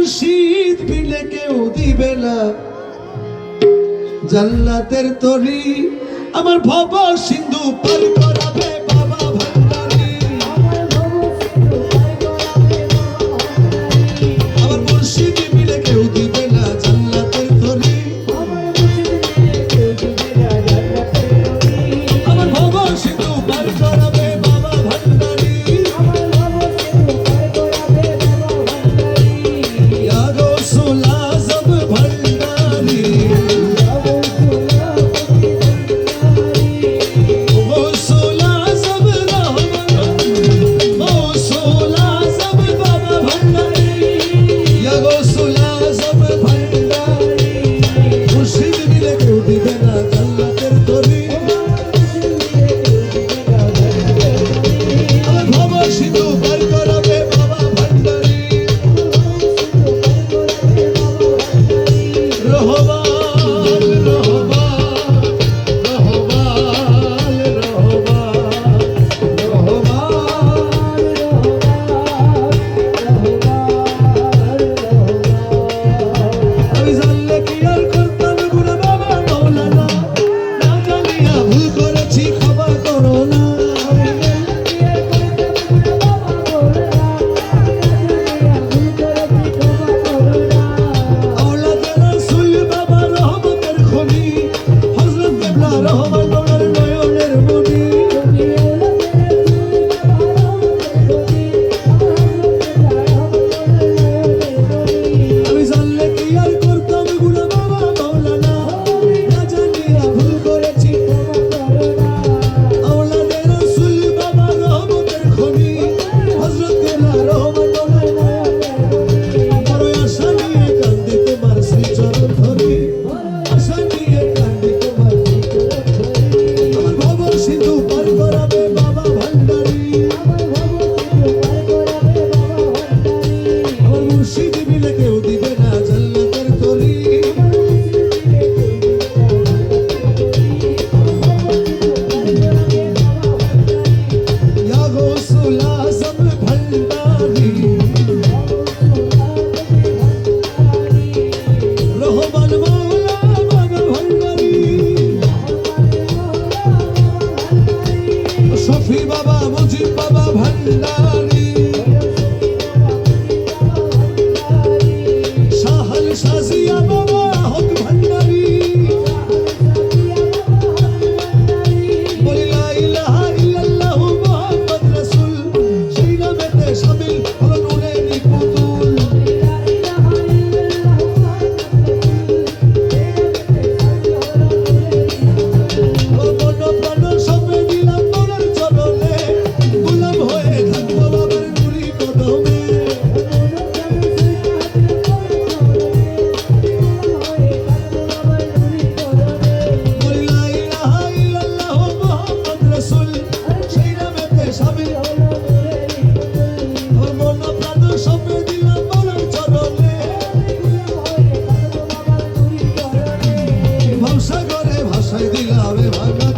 খুরশিদ বিলে কেউ দিবে না। জান্নাতের তরি আমার ভব সিন্ধু পার say diga ave bhaga